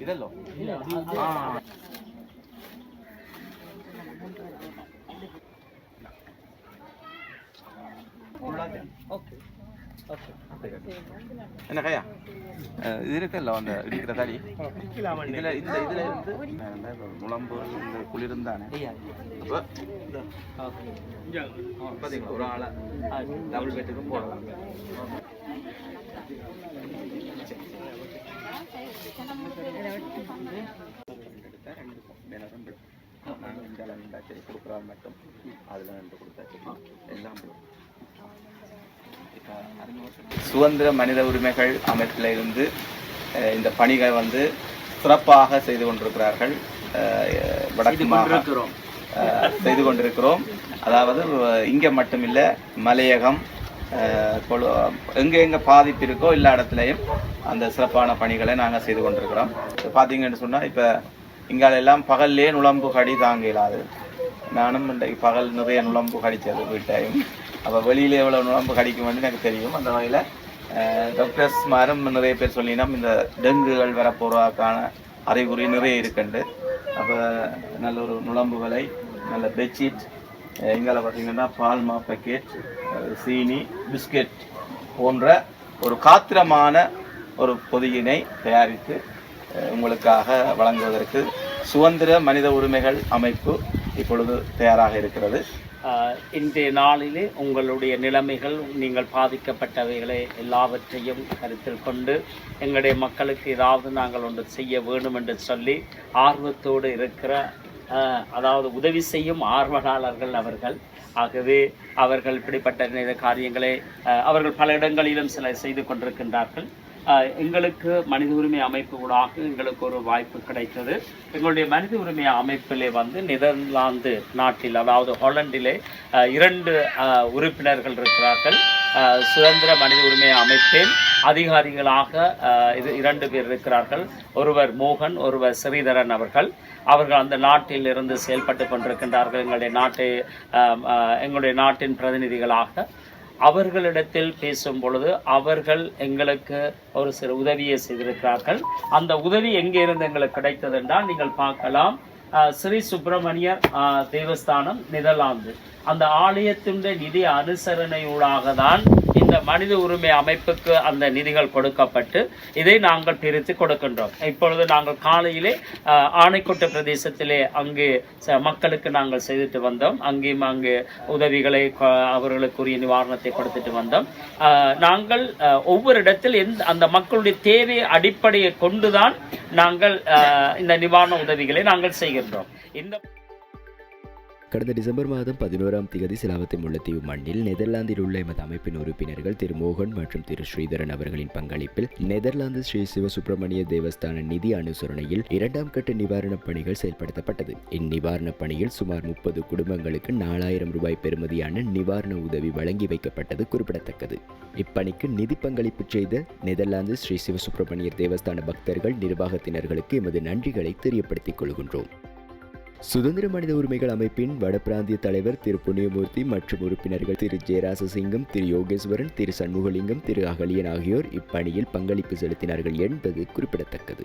ഇതല്ലോ ആ என்ன கையா இது இருக்குல்ல அந்த இடிக்கிற தடி இதுல இந்த இதுல இருந்து முழம்பு இந்த குளிரும் தானே ஒரு ஆளை டபுள் பெட்டுக்கும் போடலாம் நாங்கள் சரி மட்டும் அதில் ரெண்டு கொடுத்தா சரி எல்லாம் சுதந்திர மனித உரிமைகள் அமைப்பில் இருந்து இந்த பணிகள் வந்து சிறப்பாக செய்து கொண்டிருக்கிறார்கள் அஹ், வடக்கு மாகா- கொண்டிருக்கிறோம். அஹ், செய்து கொண்டிருக்கிறோம் அதாவது இங்கே மட்டுமில்ல மலையகம் கொழு- எங்கே எங்கே பாதிப்பு இருக்கோ எல்லா இடத்துலையும் அந்த சிறப்பான பணிகளை நாங்கள் செய்து கொண்டிருக்கிறோம். இப்போ பார்த்தீங்கன்னு சொன்னால் இப்போ இங்காலெல்லாம் பகல்லே நுழம்பு கடி தாங்க இல்லாது நானும் இன்றைக்கு பகல் நிறைய நுழம்பு கடித்தது வீட்டையும் அப்போ வெளியில் எவ்வளோ நுழம்பு கடிக்கும்னு எனக்கு தெரியும். அந்த வகையில் டாக்டர்ஸ் மாரும் நிறைய பேர் சொல்லினோம் இந்த டெங்குகள் வரப்போறதுக்கான அறிகுறி நிறைய இருக்குண்டு. அப்போ நல்ல ஒரு நுழம்புகளை நல்ல பெட்ஷீட் எங்களை பார்த்தீங்கன்னா பால்மா பேக்கெட் சீனி பிஸ்கெட் போன்ற ஒரு காத்திரமான ஒரு பொதியினை தயாரித்து உங்களுக்காக வழங்குவதற்கு சுதந்திர மனித உரிமைகள் அமைப்பு இப்பொழுது தயாராக இருக்கிறது. இன்றைய நாளிலே உங்களுடைய நிலைமைகள் நீங்கள் பாதிக்கப்பட்டவைகளை எல்லாவற்றையும் கருத்தில் கொண்டு எங்களுடைய மக்களுக்கு ஏதாவது நாங்கள் ஒன்று செய்ய வேண்டும் என்று சொல்லி ஆர்வத்தோடு இருக்கிற அதாவது உதவி செய்யும் ஆர்வலாளர்கள் அவர்கள். ஆகவே அவர்கள் இப்படிப்பட்ட காரியங்களை அவர்கள் பல இடங்களிலும் சில செய்து கொண்டிருக்கின்றார்கள். எங்களுக்கு மனித உரிமை அமைப்பு ஊடாக எங்களுக்கு ஒரு வாய்ப்பு கிடைத்தது. எங்களுடைய மனித உரிமை அமைப்பிலே வந்து நெதர்லாந்து நாட்டில் அதாவது ஹாலண்டிலே இரண்டு உறுப்பினர்கள் இருக்கிறார்கள். சுதந்திர மனித உரிமை அமைப்பின் அதிகாரிகளாக இது இரண்டு பேர் இருக்கிறார்கள். ஒருவர் மோகன் ஒருவர் ஸ்ரீதரன் அவர்கள். அவர்கள் அந்த நாட்டில் இருந்து செயல்பட்டு கொண்டிருக்கின்றார்கள். எங்களுடைய நாட்டை எங்களுடைய நாட்டின் பிரதிநிதிகளாக. அவர்களிடத்தில் பேசும் பொழுது அவர்கள் எங்களுக்கு ஒரு சில உதவியை செய்திருக்கிறார்கள். அந்த உதவி எங்கே இருந்து எங்களுக்கு கிடைத்தது என்றால் நீங்கள் பார்க்கலாம். ஸ்ரீ சுப்பிரமணியர் தேவஸ்தானம் நெதர்லாந்து. அந்த ஆலயத்தினுடைய நிதி அனுசரணையூடாக தான் இந்த மனித உரிமை அமைப்புக்கு அந்த நிதிகள் கொடுக்கப்பட்டு இதை நாங்கள் பிரித்து கொடுக்கின்றோம். இப்பொழுது நாங்கள் காலையிலே அஹ், பிரதேசத்திலே அங்கு மக்களுக்கு நாங்கள் செய்துட்டு வந்தோம். அங்கேயும் அங்கு உதவிகளை அவர்களுக்குரிய நிவாரணத்தை கொடுத்துட்டு வந்தோம். அஹ், நாங்கள் அஹ், ஒவ்வொரு இடத்தில் எந்த அந்த மக்களுடைய தேவை அடிப்படையை கொண்டுதான் நாங்கள் அஹ், இந்த நிவாரண உதவிகளை நாங்கள் செய்கின்றோம். இந்த கடந்த டிசம்பர் மாதம் பதினோராம் தேதி சிலாவத்தை முல்லைத்தீவு மண்ணில் நெதர்லாந்தில் உள்ள எமது அமைப்பின் உறுப்பினர்கள் திரு மோகன் மற்றும் திரு ஸ்ரீதரன் அவர்களின் பங்களிப்பில் நெதர்லாந்து ஸ்ரீ சிவசுப்பிரமணிய தேவஸ்தான நிதி அனுசரணையில் இரண்டாம் கட்ட நிவாரணப் பணிகள் செயல்படுத்தப்பட்டது. இந்நிவாரணப் பணியில் சுமார் முப்பது குடும்பங்களுக்கு நாலாயிரம் ரூபாய் பெறுமதியான நிவாரண உதவி வழங்கி வைக்கப்பட்டது குறிப்பிடத்தக்கது. இப்பணிக்கு நிதி பங்களிப்பு செய்த நெதர்லாந்து ஸ்ரீ சிவசுப்பிரமணியர் தேவஸ்தான பக்தர்கள் நிர்வாகத்தினர்களுக்கு எமது நன்றிகளை தெரியப்படுத்திக் கொள்கின்றோம். சுதந்திர மனித உரிமைகள் அமைப்பின் வடபிராந்திய தலைவர் திரு புண்ணியமூர்த்தி மற்றும் உறுப்பினர்கள் திரு ஜெயராசசிங்கம் திரு யோகேஸ்வரன் திரு சண்முகலிங்கம் திரு அகலியன் ஆகியோர் இப்பணியில் பங்களிப்பு செலுத்தினார்கள் என்பது குறிப்பிடத்தக்கது.